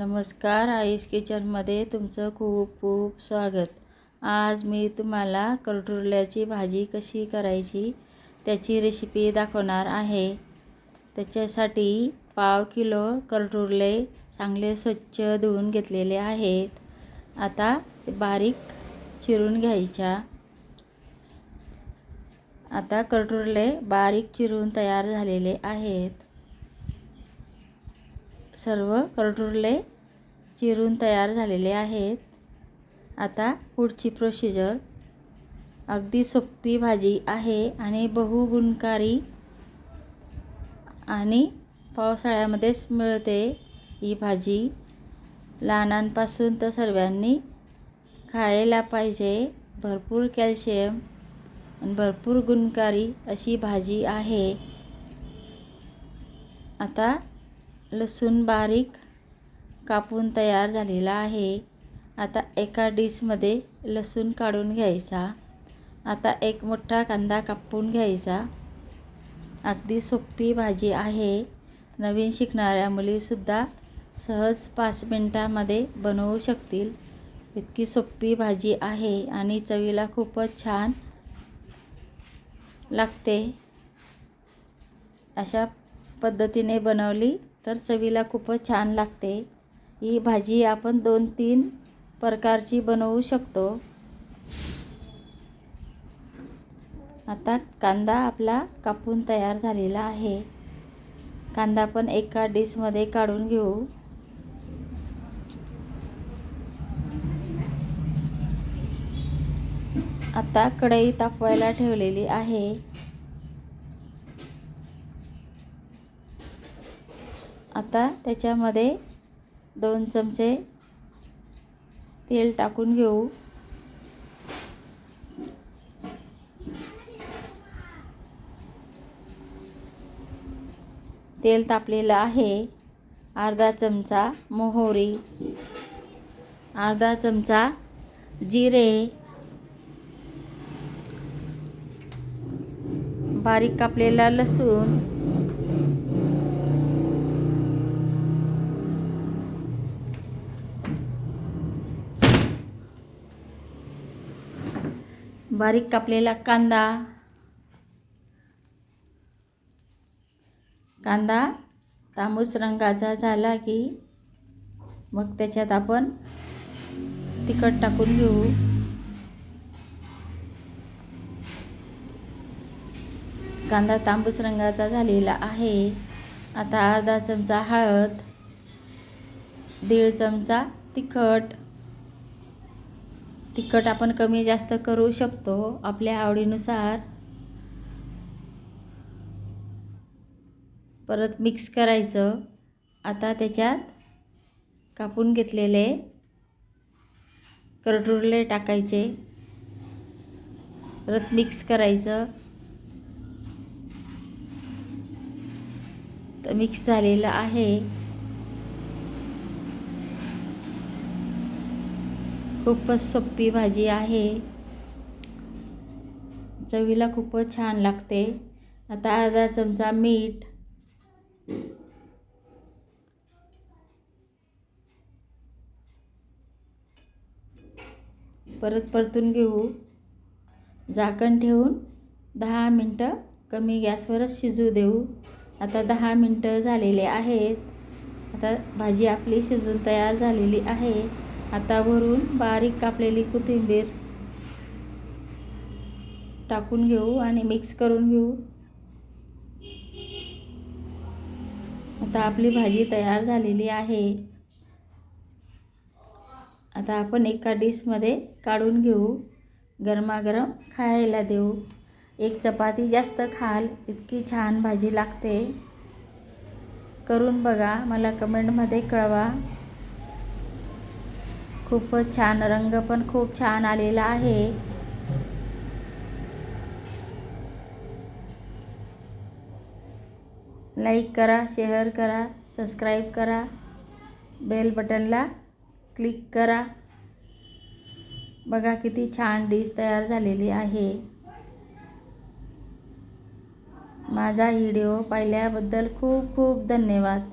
नमस्कार आईस किचनमध्ये तुमचं खूप खूप स्वागत. आज मी तुम्हाला करटुरल्याची भाजी कशी करायची त्याची रेसिपी दाखवणार आहे. त्याच्यासाठी पाव किलो करटुरले चांगले स्वच्छ धुवून घेतलेले आहेत. आता ते बारीक चिरून घ्यायच्या. आता करटुरले बारीक चिरून तयार झालेले आहेत. सर्व करटुरले चिरून तयार झालेले आहेत. आता पुढची प्रोसिजर अगदी सोपी भाजी आहे आणि बहुगुणकारी आणि पावसाळ्यामध्येच मिळते ही भाजी. लहानांपासून तर सर्वांनी खायला पाहिजे. भरपूर कॅल्शियम आणि भरपूर गुणकारी अशी भाजी आहे. आता लसूण बारीक कापून तयार झालेला आहे. आता एका डिशमध्ये लसूण काढून घ्यायचा. आता एक मोठा कांदा कापून घ्यायचा. अगदी सोपी भाजी आहे. नवीन शिकणाऱ्या मुलीसुद्धा सहज पाच मिनटामध्ये बनवू शकतील. इतकी सोपी भाजी आहे आणि चवीला खूपच छान लागते. अशा पद्धतीने बनवली तर चवीला खूपच छान लागते. ही भाजी आपण दोन तीन प्रकारची बनवू शकतो. आता कांदा आपला कापून तयार झालेला आहे. कांदा पण एका डिशमध्ये काढून घेऊ. आता कढई तापवायला ठेवलेली आहे. आता त्याच्यामध्ये दोन चमचे तेल टाकून घेऊ. तेल तापलेलं आहे. अर्धा चमचा मोहरी अर्धा चमचा जिरे बारीक कापलेला लसूण बारीक कापलेला कांदा. कांदा तांबूस रंगाचा झाला की मग त्याच्यात आपण तिखट टाकून घेऊ. कांदा तांबूस रंगाचा झालेला आहे. आता अर्धा चमचा हळद दीड चमचा तिखट. तिखट आपण कमी जास्त करू शकतो आपल्या आवडीनुसार. परत मिक्स करायचं. आता त्याच्यात कापून घेतलेले करटुरले टाकायचे. परत मिक्स करायचं. तर मिक्स झालेलं आहे. खूपच सोपी भाजी आहे. चवीला खूपच छान लागते. आता अर्धा चमचा मीठ. परत परतून घेऊ. झाकण ठेवून दहा मिनटं कमी गॅसवरच शिजू देऊ. आता दहा मिनटं झालेले आहेत. आता भाजी आपली शिजून तयार झालेली आहे. आता भरून बारीक कापलेली कोथिंबीर टाकून घेऊ आणि मिक्स करून घेऊ. आता आपली भाजी तयार झालेली आहे. आता आपण एका डिशमध्ये काढून घेऊ. गरमागरम खायला देऊ. एक चपाती जास्त खाल इतकी छान भाजी लागते. करून बघा मला कमेंटमध्ये कळवा. खूपच छान रंग पण खूप छान आलेला आहे. लाईक करा शेअर करा सबस्क्राईब करा. बेल बटनला क्लिक करा. बघा किती छान डिश तयार झालेली आहे. माझा व्हिडिओ पाहिल्याबद्दल खूप खूप धन्यवाद.